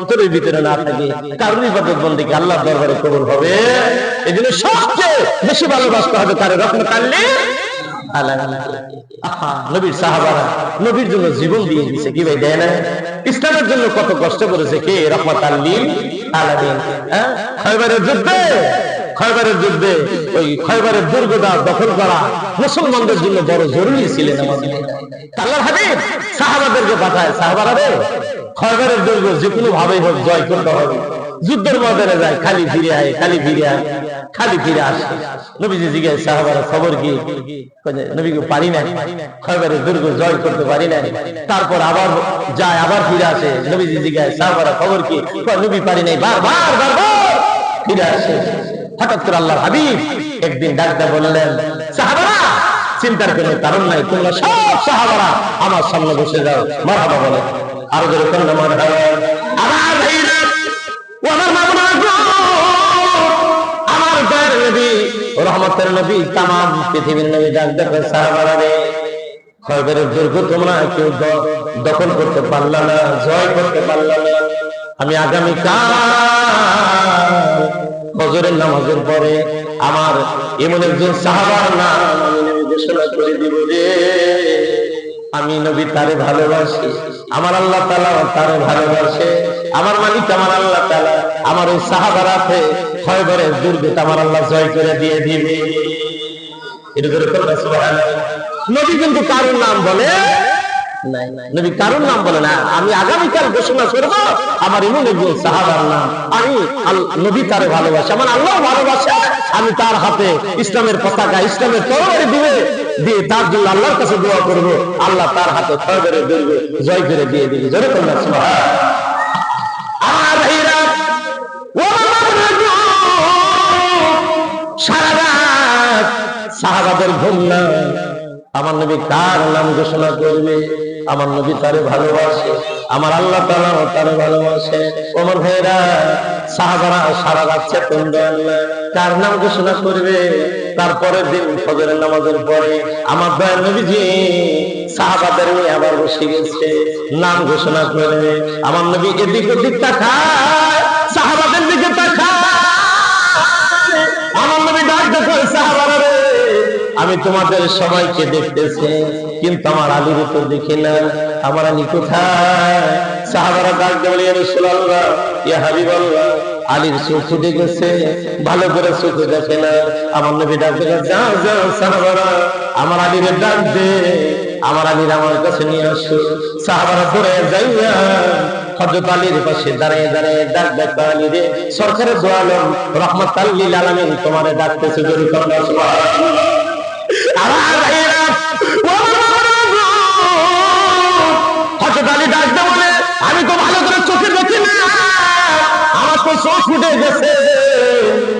অন্তরের ভিতরে না থাকে। কারোর ইবাদত বন্দীকে আল্লাহর দরবারে কবুল হবে? এই জন্য সবচেয়ে বেশি ভালোবাসতে হবে তার রহমত আল্লাহ নবীর জন্য জীবন দিয়ে দিছে, কি ভাই, দেয় না ইসলামের জন্য কত কষ্ট করেছে কে? রহমত হ্যাঁ? খয়বারের যুদ্ধে খয়বারের যুদ্ধে, ওই খয়বারের দুর্গটা দখল করা মুসলমানদের জন্য বড় জরুরি ছিলেন আমাদের আল্লাহর হাবিব সাহাবাদেরকে পাঠায়, সাহাবারা রে খয়বারের দুর্গ যে কোনো ভাবেই হোক, জয় করতে হবে। যুদ্ধের ময়দানে যায়, খালি ফিরে আয়, খালি ফিরে আয়, খালি ফিরে আসে। নবীজি জিজ্ঞাসা, সাহাবারা, খবর কি? নবীকে পারি না খয়বারের দুর্গ জয় করতে পারি না তারপর আবার যায়, আবার ফিরে আসে। নবীজি জিজ্ঞাসা, সাহাবারা, খবর কি? নবী পারি নাই, বারবার বারবার ফিরে আসে। হঠাৎ করে আল্লাহর হাবিব একদিন ডাকতে বললেন, সাহাবারা, চিন্তার কোনো কারণ নাই, তোমরা সব সাহাবারা আমার সামনে বসে যাও, মারহাবা বলে। আরও নবী, রহমতের নবী, তামাম পৃথিবীর নবী দুর্গ তোমরা কেউ দখল করতে পারলা না, জয় করতে পারলা না। আমি আগামীকাল ফজরের নামাজের পরে আমার এমন একজন সাহাবার নাম ঘোষণা করে দিব রে আমি নবী তারে ভালোবাসি। আমার আল্লাহ তালা তারে ভালোবাসে। আমার মালিক আমার আল্লাহ তালা। আমার ওই সাহাবারাতে খয়বরের দুর্গে আমার আল্লাহ জয় করে দিয়ে দিবে। নবী কিন্তু কারোর নাম বলে? নবী কারোর নাম বলে না। আমি আগামীকাল ঘোষণা করব আমার একজন সাহাবার নাম। আমি নবী তারে ভালোবাসি। আমার আল্লাহ ভালোবাসে। আমি তার হাতে ইসলামের পতাকা ইসলামের তরবারি দিবে দিয়ে তার জন্য আল্লাহর কাছে দোয়া করব। আল্লাহ তার হাতে খয়বরের দুর্গ জয় করে দিয়ে দিবে। জোরে করবে সুবহানাল্লাহ। ভাইরা ও আমার গো, সারা রাত সাহাবাদের ঘুম না আমার নবী কার নাম ঘোষণা করবে? আমার নবী তারে ভালোবাসে, আমার আল্লাহ তালা তারে ভালোবাসে। ওমর ভাইরা সাহাবারা সারা চেতন দেন না। কার নাম ঘোষণা করবে। তারপরের দিন ফজরের নামাজের পরে আমার দয়াল নবীজি সাহাবাদের নিয়ে আবার বসে গেছে, নাম ঘোষণা করবে। আমার নবী এদিক ওদিক তাকায়, সাহাবাদের দিকে তাকায়। আমি তোমাদের সবাইকে দেখতেছি, কিন্তু আমার আলীর তো দেখি না। আমার আলী কোথায়? সাহাবারা ডাক দেবলে রাসূলুল্লাহ ইয়া হাবিবাল্লাহ, আলীর চোখ গেছে, ভালো করে চোখ দেখে না। আমার নবী ডাক দেখে যাও যাও, সাহাবারা, আমার আলীর ডাক দে, আমার আলীর আমার কাছে নিয়ে আসো। সাহাবারা ধরে যাইয়া হযরত আলীর পাশে দাঁড়িয়ে দাঁড়িয়ে ডাক ডাক আলী রে, সরকারের দোয়ালম রহমত আল্লিল আলামিন তোমারে ডাকতেছে, জোরে করো সুবহানাল্লাহ। আমার ভাইয়েরা, ও আমার গো! আলী ডাক বলে, আমি তো ভালো করে চোখে দেখি আমার তো চোখ ফুটে গেছে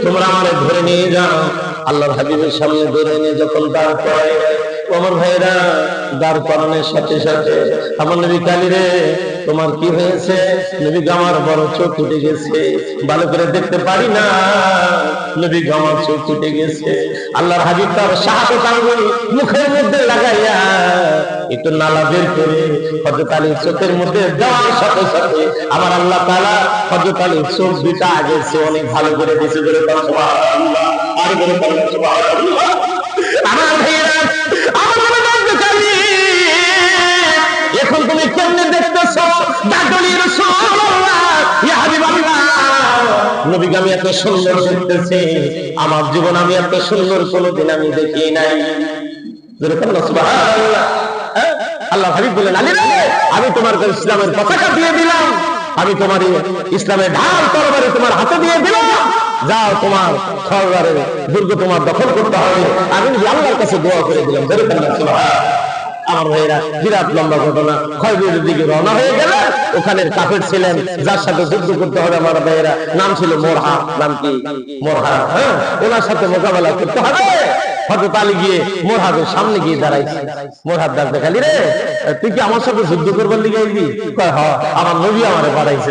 তোমরা আমারে ধরে নিয়ে যাও আল্লাহর হাবিবের সামনে ধরে নিয়ে যখন করায় ও আমার ভাইরা দাঁড় করানোর সাথে সাথে আমার নবী কালী রে, তোমার কি হয়েছে? নবী গামার বড় চোখ উঠে গেছে। ভালো করে দেখতে পারি না। নবী গামার চোখ উঠে গেছে। আল্লাহর হাবিব তার শাহাদত আঙ্গুল মুখের মধ্যে লাগাইয়া একটু নালা বের করে হজরত আলীর চোখের মধ্যে দেওয়ার সাথে সাথে আমার আল্লাহ তাআলা হজরত আলীর চোখ দুইটা আগে অনেক ভালো করে দিয়েছে বলে তার সুবহানাল্লাহ। আর বলে তার সুবহানাল্লাহ। আমার ভাইয়েরা আমার জীবন আমি এত সুন্দর কোনোদিন আমি দেখি নাই? আল্লাহ হাবিব বলেন আমি তোমার ইসলামের পতাকা দিয়ে দিলাম। আমি তোমার ইসলামের ঢাল তরবারি তোমার হাতে দিয়ে দিলাম। যাও তোমার খরবারের দুর্গ তোমার দখল করতে হবে। আমি আল্লাহর কাছে দোয়া করে দিলাম। আমার ভাইয়েরা, বিরাট লম্বা ঘটনা। খয়বুরের দিকে রওনা হয়ে গেল। ওখানের কাফের ছিলেন, যার সাথে যুদ্ধ করতে হবে আমার ভাইয়েরা। নাম ছিল মোরহা, নাম কি? মোরহা হ্যাঁ? ওনার সাথে মোকাবেলা করতে হবে। আমার নবী আমারে বাড়াইছে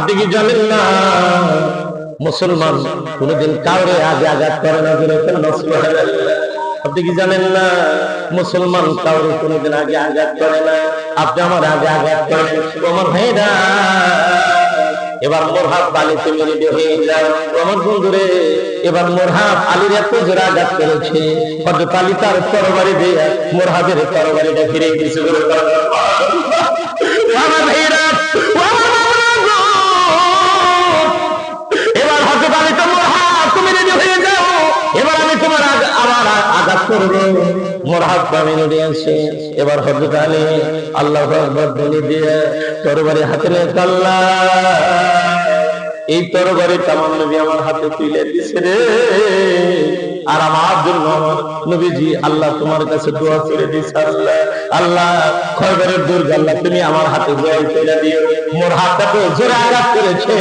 আপনি কি জানেন না? মুসলমান কোনদিন কাউরে আগে আঘাত করে না বলে আপনি কি জানেন না? মুসলমান কাউরে কোনদিন আগে আঘাত করে না। আপনি আমার আগে আঘাত করেন আমার ভাইরা এবার মোরহাব বালিতে মেরে হয়ে যাও। আমার বন্ধুরে এবার মোরহাব আলীর এত জোরে আঘাত করেছে। হজরত আলী তার তরবারি দিয়ে মোরহাবের তরবারিটা ফিরে বলে আমার ভাইরা, আঘাত করব। মোরহাব আমি রেডি আছে এবার হজরত আলী আল্লাহ বলে দিয়ে, তরবারি হাতে নিয়ে কাল্লা। এই তরবারি তামাম নবী আমার হাতে তুলে দিছে রে। আর আমার জন্য নবীজি, আল্লাহ তোমার কাছে দোয়া করে দিছে আল্লাহ। আল্লাহ, খয়বরের দুর্গ, আল্লাহ, তুমি আমার হাতে দোয়া করে দিও। মোর হাতটাকে জোরে আঘাত করেছে।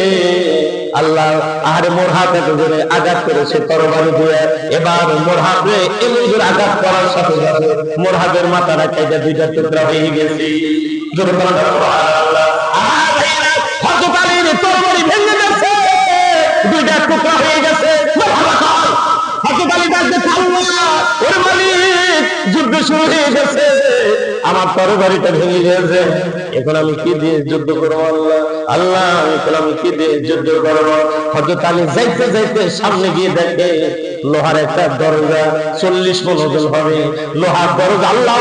আল্লাহ আরে মোর হাতটাকে জোরে আঘাত করেছে, তরবারি দিয়ে। এবার মোর হাতে এমন জোরে আঘাত করার সাথে সাথে মোর হাতের মাথাটা কেটে দুইটা টুকরা হয়ে গেছে। জোরে আলীর তরবারি ভেঙে গেছে। দুইটা টুকরা হয়ে গেছে। শুরু হয়ে গেছে আমার ভেঙে গেছে। এখন আমি কি দিয়ে যুদ্ধ করব আল্লাহ? আল্লাহ, এখন আমি কি দিয়ে যুদ্ধ করব? হযরত আলী যাইতে যাইতে সামনে গিয়ে দেখে, লোহার একটা দরজা চল্লিশ মন হবে। লোহার দরজা আল্লাহ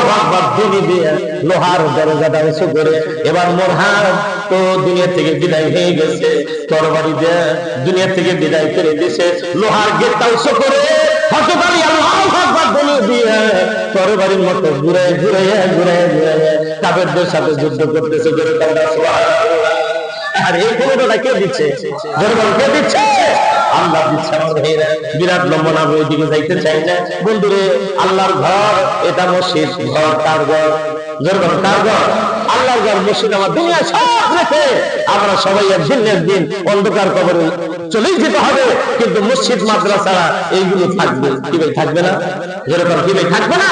দিয়ে লোহার দরজাটা করে এবার মোরহার তো দুনিয়া থেকে বিদায় হয়ে গেছে। তরবারি দিয়ে দুনিয়া থেকে বিদায় করে দিছে লোহার গেটটা উঁচু করে তরবারির মতো ঘুরে ঘুরে ঘুরে ঘুরে সাথে যুদ্ধ করতেছে আর এই ক্ষমতাটা কে দিচ্ছে? কে দিচ্ছে? বিরাট যাইতে চাই না। বন্ধুরে, আল্লাহর ঘর, এটা মসজিদ, ঘর, তার ঘর। জনগণ তার ঘর। আল্লাহর ঘর, মসজিদ আমার দুনিয়া সব রেখে আমরা সবাই একদিন একদিন অন্ধকার কবরে চলেই যেতে হবে। কিন্তু মসজিদ, মাদ্রাসা, এইগুলো থাকবে। কি ভাই, থাকবে না? যেরকম কি ভাই, থাকবে না?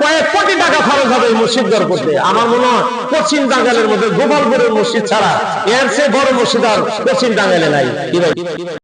কয়েক কোটি টাকা খরচ হবে এই মসজিদ দর করতে আমার মনে হয় পশ্চিম টাঙ্গালের মধ্যে গোপালপুরের মসজিদ ছাড়া এর চেয়ে বড় মসজিদ আর পশ্চিম টাঙ্গালে নাই। কি